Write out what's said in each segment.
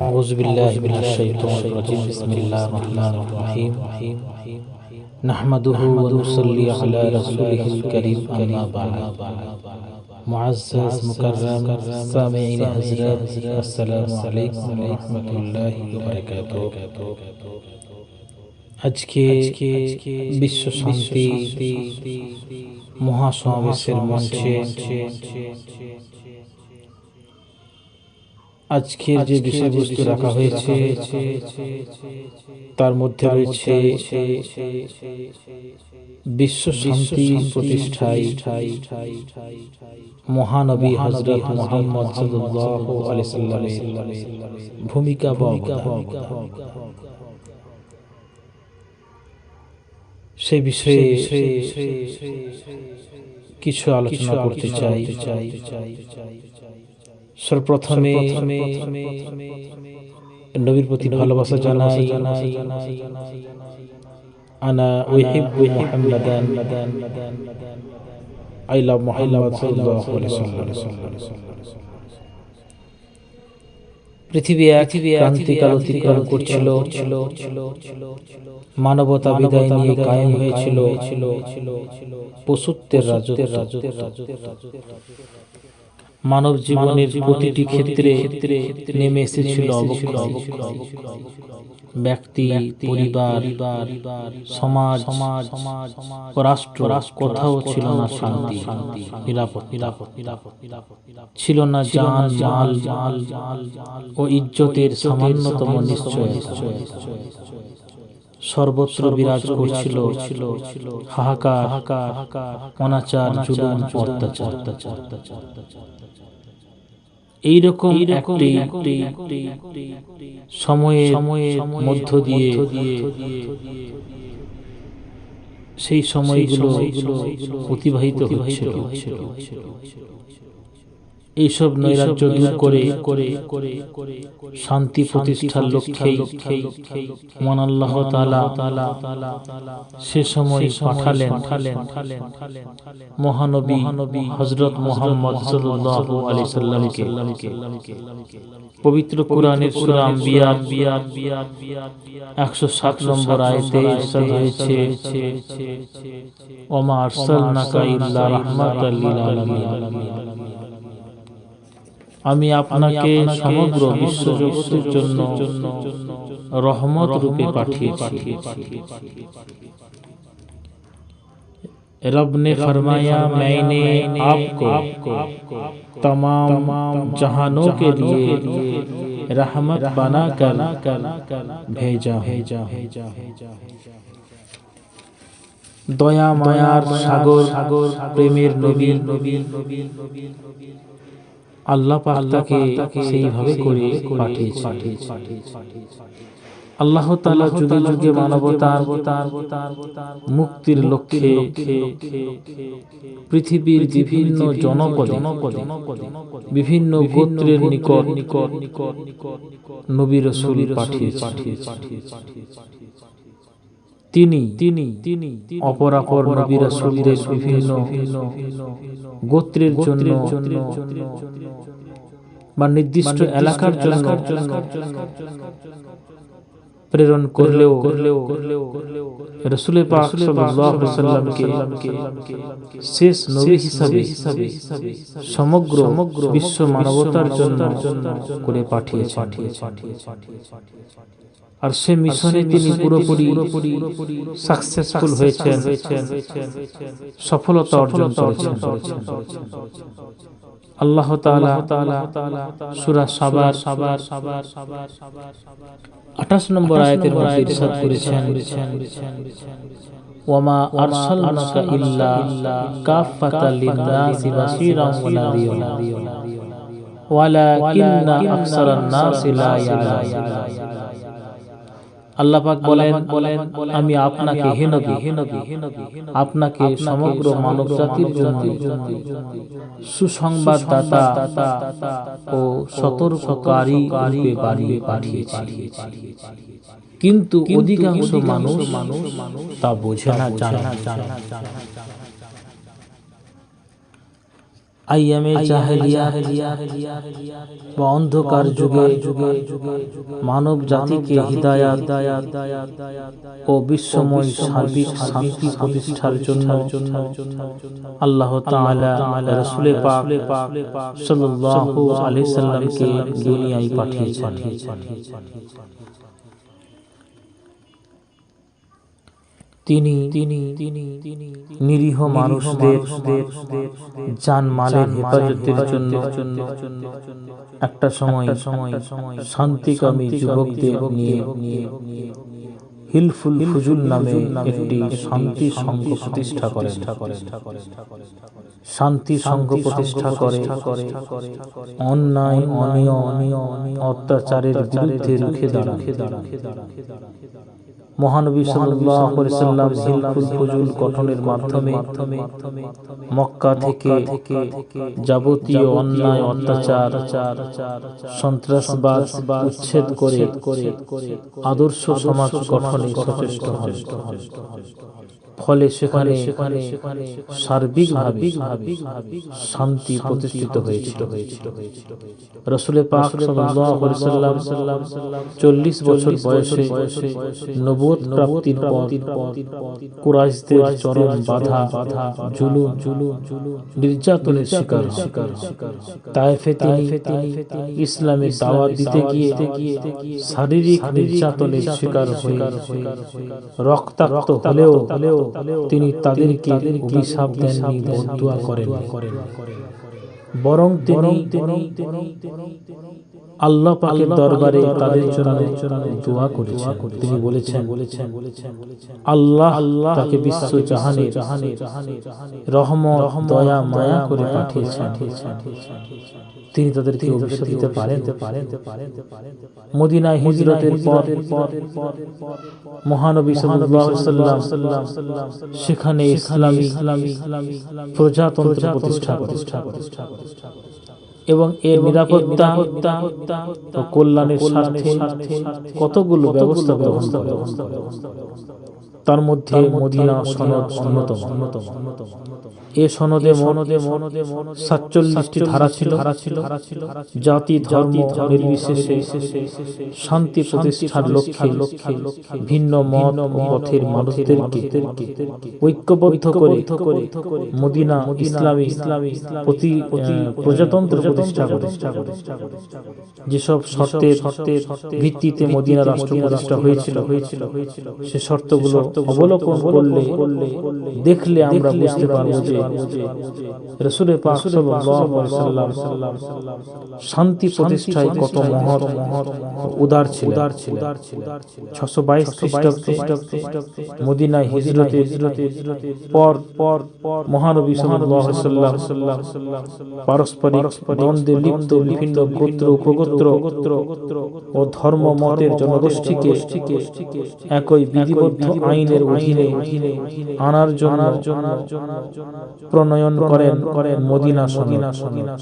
أعوذ بالله من الشيطان الرجيم بسم الله الرحمن الرحيم نحمده ونصلي على رسوله الكريم أما بعد معزز مكرم سامعين حضرات السلام عليكم ورحمة الله وبركاته আজকে বিশ্ব শান্তি মহাসমাবেশের মঞ্চে আজকের যে বিষয়বস্তু রাখা হয়েছে তার মধ্যে রয়েছে বিশ্ব শান্তি প্রতিষ্ঠায় মহানবী হজরত মোহাম্মদ সাল্লামের ভূমিকা বা। সেই বিষয়ে কিছু আলোচনা করতে চাই সর্বপ্রথমে নবীর প্রতি ভালোবাসা জানাই আনা উহিব্বু মুহাম্মাদান। আই লাভ মুহাম্মদ সাল্লাল্লাহু আলাইহি ওয়াসাল্লাম পৃথিবী ক্রান্তিকাল অতিক্রম করছিল। মানবতা বিদায় নিয়ে কায়েম হয়েছিল। পশুত্বের রাজত্ব। মানব জীবনের প্রতিটি ক্ষেত্রে নেমে এসেছিল অবক্ষয়। ব্যক্তি পরিবার সমাজ সমাজ রাষ্ট্র কোথাও ছিল না শান্তি নিরাপদ ছিল না জান মাল ও ইজ্জতের সামান্যতম নিশ্চয়তা। সর্বত্র বিরাজ করছিল হাহাকার অনাচার জুলুম অত্যাচার। এইরকম একটি সময়ে মধ্য দিয়ে সেই সময়গুলো অতিবাহিত হচ্ছিল। এইসব নৈরাজ্য দূর করে করে করে করে শান্তি প্রতিষ্ঠার লক্ষ্যেই মন আল্লাহ তালা সে সময় পাঠালেন। পাঠালেন। মহানবী হযরত মুহাম্মদ সাল্লাল্লাহু আলাইহি সাল্লামকে। পবিত্র কোরআনের সূরা আম্বিয়া 107 নম্বর আয়াতে ইরশাদ হয়েছে ওমা আরসালনাকা ইল্লা রাহমাতাল লিল আলামিন আমি আপনাকে সমগ্র বিশ্ব জগতের জন্য রহমত রূপে পাঠিয়েছি रब ने फरमाया मैंने आपको तमाम जहानों के लिए रहमत बना कर भेजा भेजा भेजा দয়া মায়ার সাগর সাগর প্রেমের নবী নবী নবী নবী আল্লাহ পাক তাকে সেইভাবে করে পাঠিয়েছে। আল্লাহ তাআলা যুগে যুগে মানবতার মুক্তির লক্ষ্যে পৃথিবীর বিভিন্ন জনপদে বিভিন্ন গোত্রের নিকট নিকট নিকট নবী রাসূল পাঠিয়েছে। তিনি তিনি তিনি অপরাপর নবী রাসূলদের বিভিন্ন গোত্রের জন্য বা নির্দিষ্ট এলাকার জন্য প্রেরণ করলেও রসুলের পাক সাল্লাল্লাহু আলাইহি সাল্লামকে শেষ নবী হিসাবে সমগ্র বিশ্ব মানবতার জন্য করে পাঠিয়েছেন। আর সে মিশনে তিনি পুরোপুরি সাকসেসফুল হয়েছেন সফলতা অর্জন করেছেন। আল্লাহ তাআলা সূরা সাবার সাবার সাবার সাবার সাবার 28 নম্বর আয়াতের মধ্যে ইরশাদ করেছেন ওয়ামা আরসালনাকা ইল্লা কাফাতাল লিন-নাসি ওয়া নাযীরা ওয়ালাকিন্না আকসারান নাসি লা ইয়ালামুন আল্লাহ পাক বলেন বলেন আমি আপনাকে আপনাকে সমগ্র মানব জাতির জন্য। সুসংবাদদাতা ও সতর্ককারী রূপে বানিয়ে পাঠিয়েছি। কিন্তু অধিকাংশ মানুষ তা বোঝে না জানে না। আইয়ামে জাহেলিয়া বা অন্ধকার যুগে যুগে মানব জাতিকে হিদায়াত ও বিশ্বময় সার্বিক শান্তি প্রতিষ্ঠার জন্য আল্লাহ তাআলা রাসূলে পাক সাল্লাল্লাহু আলাইহি সাল্লামকে দুনিয়ায় পাঠিয়েছেন। তিনি তিনি তিনি তিনি নিরীহ মানুষদের জান মালের হেফাজতের জন্য একটা সময় সময় সময় শান্তিকামী যুবকদের নিয়ে হিলফুল ফুজুল নামে একটি শান্তি সংঘ প্রতিষ্ঠা করেন। শান্তি সংঘ প্রতিষ্ঠা করে। অন্যায় অনিয়ম অত্যাচারের বিরুদ্ধে রুখে দাঁড়ান। মহানবী সাল্লাম হিলফুল ফজুল গঠনের মাধ্যমে মক্কা থেকে যাবতীয় অন্যায় অত্যাচার সন্ত্রাসবাদ উচ্ছেদ করে আদর্শ সমাজ গঠনে সচেষ্ট হন। ফলে সেখানে সার্বিকভাবে শান্তি প্রতিষ্ঠিত হয়েছিল। রসুলের পাক 40 বছর বয়সে নবুয়ত প্রাপ্তির পর কুরাইশদের চরম বাধা জুলুম নির্যাতনের শিকার। শিকার। তায়েফে তিনি ইসলামের দাওয়াত দিতে গিয়ে শারীরিক নির্যাতনের শিকার হয়ে রক্তাক্ত হলেও তিনি তাদেরকে অভিশাপ দেননি বদুয়া করেন বরং তিনি আল্লাহ পাকের দরবারে তাদের জন্য দোয়া করেছেন। তিনি বলেছেন বলেছেন আল্লাহ আল্লাহ তাকে বিশ্ব জাহানে রহমত দয়া মায়া করে পাঠিয়েছেন। তিনি তাদেরকে অভিশাপ দিতে পারেন মদিনায় হিজরতের পর মহানবী সাল্লাল্লাহু আলাইহি সাল্লাম সেখানে ইসলামী প্রজাতন্ত্র প্রতিষ্ঠা প্রতিষ্ঠা প্রতিষ্ঠা প্রতিষ্ঠা এবং এর নিরাপত্তা ও কল্যাণের স্বার্থে কতগুলো ব্যবস্থা গ্রহণ করে। তার মধ্যে মদিনা সনদ অন্যতম। এ সনদে মনদে মনদে সাতচল্লিশটি ধারা ছিল। জাতি ধর্ম নির্বিশেষে শান্তি প্রতিষ্ঠার লক্ষ্যে লক্ষ্যে ভিন্ন মত ও পথের মানুষদেরকে ঐক্যবদ্ধ করে মদিনা ইসলামী ইসলামী প্রতি প্রজাতন্ত্র প্রতিষ্ঠা প্রতিষ্ঠা যেসব শর্তের শর্তের ভিত্তিতে মদিনা রাষ্ট্র প্রতিষ্ঠা হয়েছিল হয়েছিল। সে শর্তগুলো অবলোকন করলে দেখলে আমরা বুঝতে পারব যে রসুলের পাক সাল্লাল্লাহু আলাইহি শান্তি প্রতিষ্ঠায় কত মহৎ মহৎ উদার ছিল উদার ছিল 622 খ্রিস্টাব্দে মদিনায় হিজরতে পর পর মহানবী সাল্লাল্লাহু আলাইহি সাল্লাম পারস্পরিক দ্বন্দ্বে লিপ্ত বিভিন্ন গোত্র উপগোত্র ও ধর্ম মতের জনগোষ্ঠীকে একই বিধিবদ্ধ আইনের অধীনে আনার জন্য প্রণয়ন করেন করেন মদিনা সদিনা মদিনা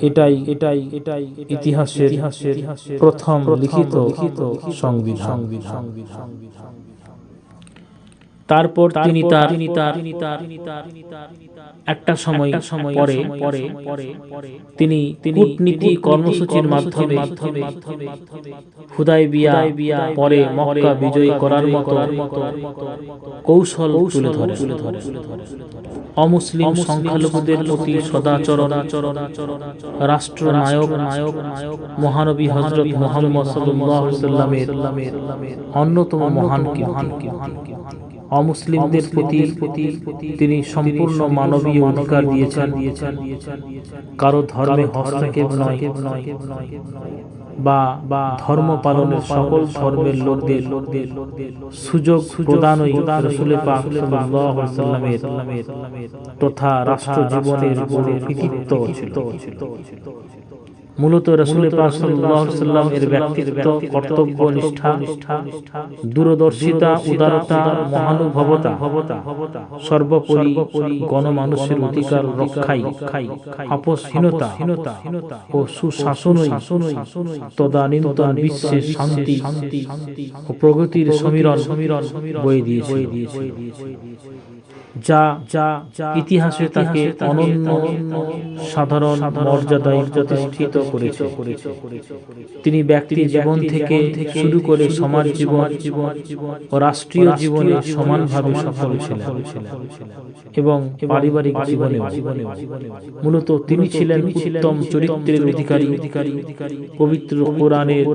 এটাই এটাই এটাই ইতিহাসের প্রথম লিখিত সংবিধান। তারপর তিনি তার একটা সময় সময় পরে পরে তিনি তিনি কূটনীতি কর্মসূচির মাধ্যমে হুদাই বিয়া পরে মক্কা বিজয়ী করার মতো কৌশল তুলে ধরে। অমুসলিম সংখ্যালঘুদের প্রতি সদাচরণ রাষ্ট্র নায়ক নায়ক মহানবী হজরত মোহাম্মদ সাল্লাল্লাহু আলাইহি সাল্লামের অন্যতম মহান মহান অমুসলিমদের প্রতি তিনি সম্পূর্ণ মানবীয় অধিকার দিয়েছেন। কারও ধর্মে হস্তক্ষেপ নয়, বা বা ধর্ম পালনের সকল ধর্মের লোকদের সুযোগ প্রদানই রসুলের পাক সাল্লাল্লাহু আলাইহি সাল্লামের তথা রাষ্ট্র জীবনের কৃতিত্ব ছিল। মূলত রসুল সাল্লাম এর ব্যক্তিত্ব কর্তব্য নিষ্ঠা দূরদর্শিতা উদারতা মহানুভবতা সর্বোপরি গণমানুষের অধিকার রক্ষাই আপসহীনতা ও সুশাসনই তদানীন্তন বিশ্বের শান্তি ও প্রগতির সমীরণ বয়ে দিয়েছে যা যা ইতিহাসে তাকে অনন্য সাধারণ মর্যাদায় প্রতিষ্ঠিত করেছে তিনি ব্যক্তি জীবন থেকে শুরু করে সমাজ জীবন ও রাষ্ট্রীয় জীবনে সমানভাবে সফল ছিলেন এবং পারিবারিক জীবনে মূলত তিনি ছিলেন উত্তম চরিত্রের অধিকারী পবিত্র কোরআনের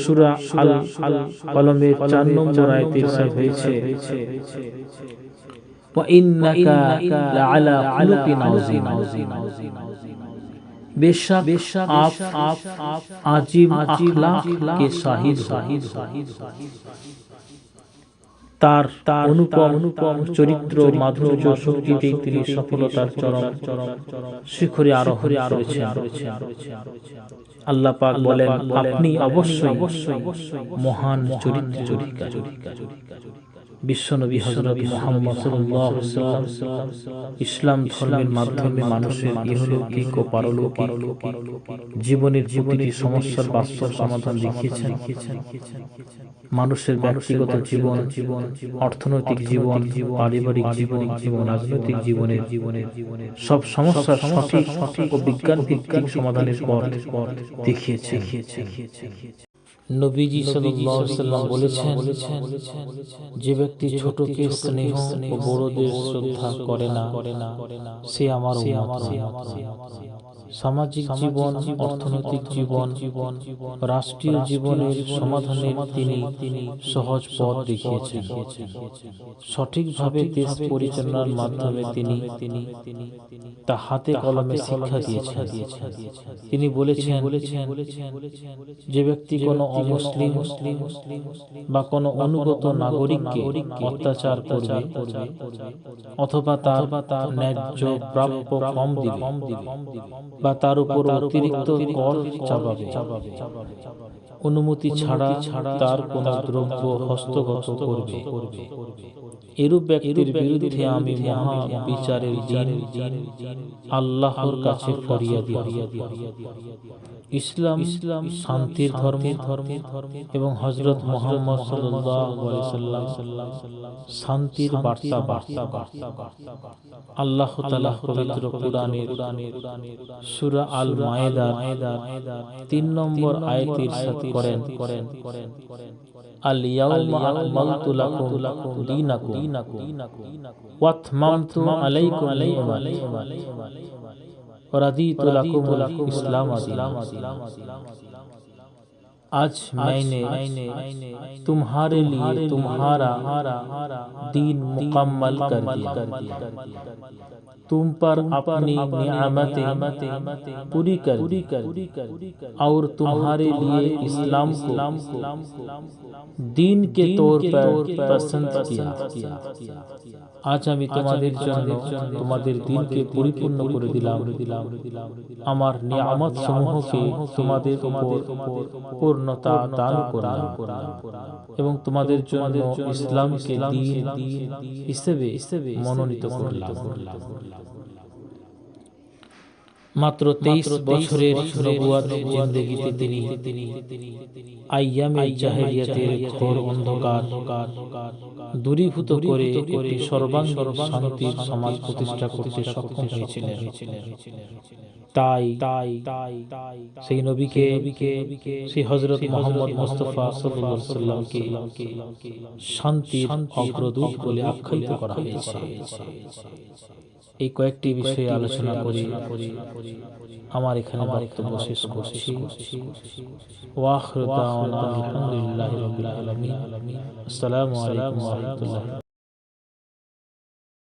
সুরা আল আল কলমের চার নম্বর আয়াতে ইরশাদ হয়েছে وإنك لعلى خلق عظيم बेशक आप आप आजीम अखलाक के शाहिद शाहिद তার তার অনুপম অনুপম চরিত্র মাধুর্য শক্তিতে তিনি সফলতার চরম শিখরে আরোহরে আরোহরে আল্লাহ পাক বলেন আপনি অবশ্যই অবশ্যই মহান চরিত্র চরিকা চরিকা চরিকা বিশ্বনবী হজরত মোহাম্মদ ইসলাম ধর্মের মাধ্যমে মানুষের ইহলৌকিক ও পারলৌকিক জীবনের জীবনের সমস্যার বাস্তব সমাধান দেখিয়েছেন। মানুষের ব্যক্তিগত জীবন জীবন অর্থনৈতিক জীবন পারিবারিক জীবন এবং রাজনৈতিক জীবনের জীবনের সব সমস্যার সঠিক সঠিক ও বিজ্ঞান ভিত্তিক সমাধানের পর দেখিয়েছে নবীজি সাল্লাম বলেছেন যে ব্যক্তি ছোটকে স্নেহ ও বড়দের শ্রদ্ধা করে না সে আমার সামাজিক জীবন অর্থনৈতিক জীবন জীবন রাষ্ট্রীয় জীবনের সমাধানের তিনি সহজ পথ দেখিয়েছেন। সঠিকভাবে দেশ পরিচালনার মাধ্যমে তিনি তা হাতে কলমে শিক্ষা দিয়েছেন। তিনি বলেছেন যে ব্যক্তি কোনো অমুসলিম মুসলিম বা কোনো অনুগত নাগরিককে অত্যাচার করবে অথবা তার বা তার ন্যায্য প্রাপ্য কম দিবে। বা তার উপর অতিরিক্ত কর চাপাবে। অনুমতি ছাড়া তার কোন দ্রব্য হস্তগত করবে। এরূপ ব্যক্তির বিরুদ্ধে আমি মহা বিচারের দিন আল্লাহর কাছে ফরিয়াদি ইসলাম ইসলাম শান্তির ধর্ম ধর্ম ধর্ম এবং হজরত মোহাম্মদ সাল্লাম শান্তির বার্তা বার্তা বার্তা আল্লাহ পবিত্র আল মায়েদা তিন নম্বর আয়াত ইরশাদ করেন। করেন اور لکم علاقوں میں اسلام آدی آج میں نے تمہارے لیے تمہارا دین مکمل کر دیا۔ تم پر اپنی نعمتیں پوری کر اور تمہارے لیے اسلام کو দিন কে তোর পছন্দ কিয়া। আজ আমি তোমাদের জন্য তোমাদের দিনকে পরিপূর্ণ করে দিলাম। আমার নিয়ামত সমূহকে তোমাদের উপর পূর্ণতা দান করলাম। এবং তোমাদের জন্য ইসলামকে দিন হিসেবে মনোনীত করলাম। মাত্র তেইশ বছরের জিন্দগিতে তিনি আইয়ামে জাহেলিয়াতের ঘোর অন্ধকার দূরীভূত করে একটি সর্বাঙ্গীন শান্তির সমাজ প্রতিষ্ঠা করতে সক্ষম হয়েছিলেন। তাই তাই তাই সেই নবীকে সেই হজরত মোহাম্মদ মুস্তফা সাল্লামকে শান্তির অগ্রদূত বলে আখ্যায়িত করা হয়েছে। এই কয়েকটি বিষয়ে আলোচনা করি। हमारे खाने बारे तो कोशिश कोशिश वाखिर दावाना अल्हम्दुलिल्लाह रब्बिल आलमीन। अस्सलाम वालेकुम व रहमतुल्लाह